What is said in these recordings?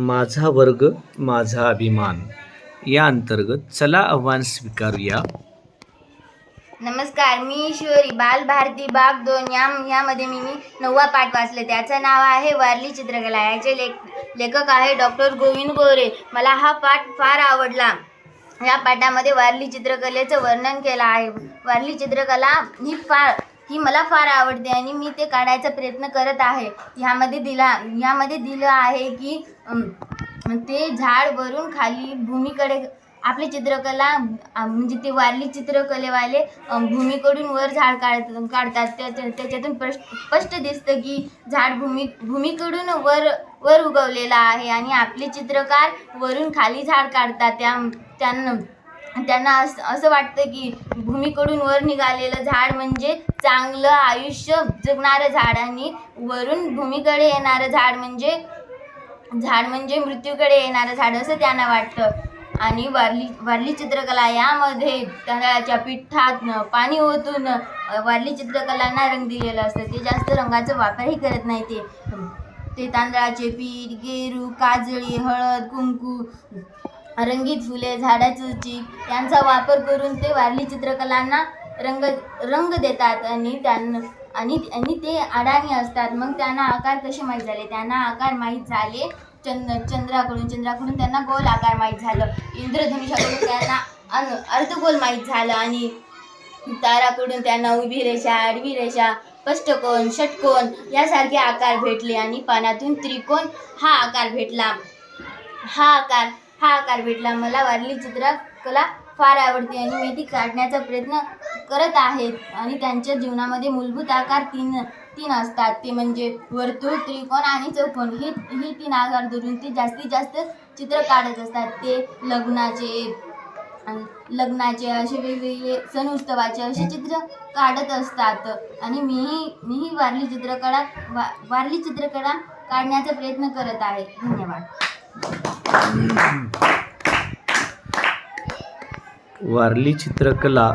माझा वर्ग माझा अभिमान. या अंतर्गत चला आव्हान स्वीकारूया. नमस्कार मी ईश्वरी बालभारती बाग दोन या यामध्ये मी मी नववा पाठ वाचले. त्याचं नाव आहे वारली चित्रकला. याचे लेख लेखक आहे डॉक्टर गोविंद गोरे. मला हा पाठ फार आवडला. या पाठामध्ये वारली चित्रकलेचं वर्णन केलं आहे. वारली चित्रकला ही फार ही मला फार आवडते आणि मी ते काढायचा प्रयत्न करत आहे. ह्यामध्ये दिला ह्यामध्ये दिलं आहे की ते झाड वरून खाली भूमीकडे आपली चित्रकला म्हणजे ते वारली चित्रकलेवाले भूमीकडून वर झाड काढ काढतात. त्याच्या त्याच्यातून स्पष्ट स्पष्ट दिसतं की झाड भूमी भूमीकडून वर वर उगवलेलं आहे आणि आपले चित्रकार वरून खाली झाड काढतात. त्या त्यांना त्यांना असं असं वाटतं की भूमीकडून वर निघालेलं झाड म्हणजे चांगलं आयुष्य जगणारं झाड आणि वरून भूमीकडे येणारं झाड म्हणजे झाड म्हणजे मृत्यूकडे येणारं झाड असं त्यांना वाटतं. आणि वारली वारली चित्रकला यामध्ये तांदळाच्या पिठात पाणी ओतून वारली चित्रकलांना रंग दिलेला असतं. ते जास्त रंगाचा वापरही करत नाही ते. ते तांदळाचे पीठ गेरू काजळी हळद कुंकू रंगीत फुले झाडाचं चीक यांचा वापर करून ते वारली चित्रकलांना रंग रंग देतात आणि त्यांना आणि आणि ते अडाणी असतात. मग त्यांना आकार कसे माहीत झाले? त्यांना आकार माहीत झाले चंद्र चंद्राकडून. चंद्राकडून त्यांना गोल आकार माहीत झालं. इंद्रधनुष्याकडून त्यांना अन अर्धगोल माहीत झालं आणि ताराकडून त्यांना उभी रेषा आडवी रेषा स्पष्टकोन षटकोन यासारखे आकार भेटले आणि पानातून त्रिकोण हा आकार भेटला. हा आकार हा आकार भेटला मला वारली चित्रकला फार आवडते आणि मी ती काढण्याचा प्रयत्न करत आहे आणि त्यांच्या जीवनामध्ये मूलभूत आकार तीन तीन असतात. ते म्हणजे वर्तुळ त्रिकोण आणि चौकोन हे ही तीन आकार धरून ते जास्तीत जास्त चित्र काढत असतात. ते लग्नाचे आणि लग्नाचे असे वेगवेगळे सण उत्सवाचे असे चित्र काढत असतात. आणि मीही मीही वारली चित्रकला वा वारली चित्रकला काढण्याचा प्रयत्न करत आहे. धन्यवाद. वारली चित्रकला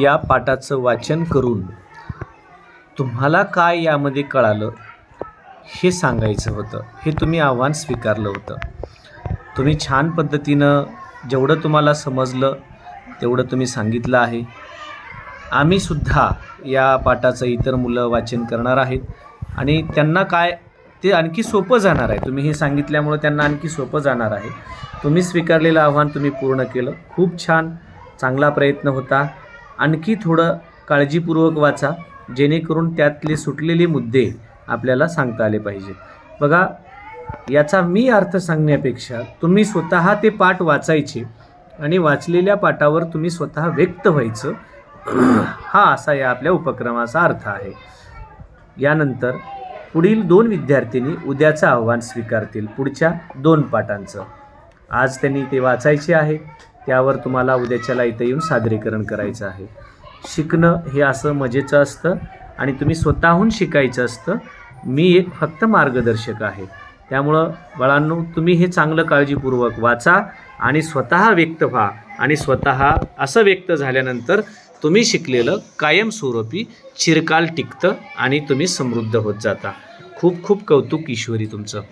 या पाठाचं वाचन करून तुम्हाला काय यामध्ये कळालं हे सांगायचं होतं. हे तुम्ही आव्हान स्वीकारलं होतं. तुम्ही छान पद्धतीनं जेवढं तुम्हाला समजलं तेवढं तुम्ही सांगितलं आहे. आम्हीसुद्धा या पाठाचं इतर मुलं वाचन करणार आहेत. आणि त्यांना काय ते आणखी सोपं जाणार आहे. तुम्ही हे सांगितल्यामुळं त्यांना आणखी सोपं जाणार आहे. तुम्ही स्वीकारलेलं आव्हान तुम्ही पूर्ण केलं. खूप छान चांगला प्रयत्न होता. आणखी थोडं काळजीपूर्वक वाचा. जेणेकरून त्यातले सुटलेले मुद्दे आपल्याला सांगता आले पाहिजेत. बघा याचा मी अर्थ सांगण्यापेक्षा तुम्ही स्वतः ते पाठ वाचायचे आणि वाचलेल्या पाठावर तुम्ही स्वतः व्यक्त व्हायचं. हा असा या आपल्या उपक्रमाचा अर्थ आहे. यानंतर पुढील दोन विद्यार्थिनी उद्याचं आव्हान स्वीकारतील पुढच्या दोन पाठांचं. आज त्यांनी ते वाचायचे आहे. त्यावर तुम्हाला उद्याच्याला इथं येऊन सादरीकरण करायचं आहे. शिकणं हे असं मजेचं असतं आणि तुम्ही स्वतःहून शिकायचं असतं. मी एक फक्त मार्गदर्शक आहे. त्यामुळं बाळांनो तुम्ही हे चांगलं काळजीपूर्वक वाचा आणि स्वतः व्यक्त व्हा. आणि स्वतः असं व्यक्त झाल्यानंतर तुम्ही शिकलेलं कायमस्वरूपी चिरकाल टिकतं आणि तुम्ही समृद्ध होत जाता. खूप खूप कौतुक ईश्वरी तुमचं.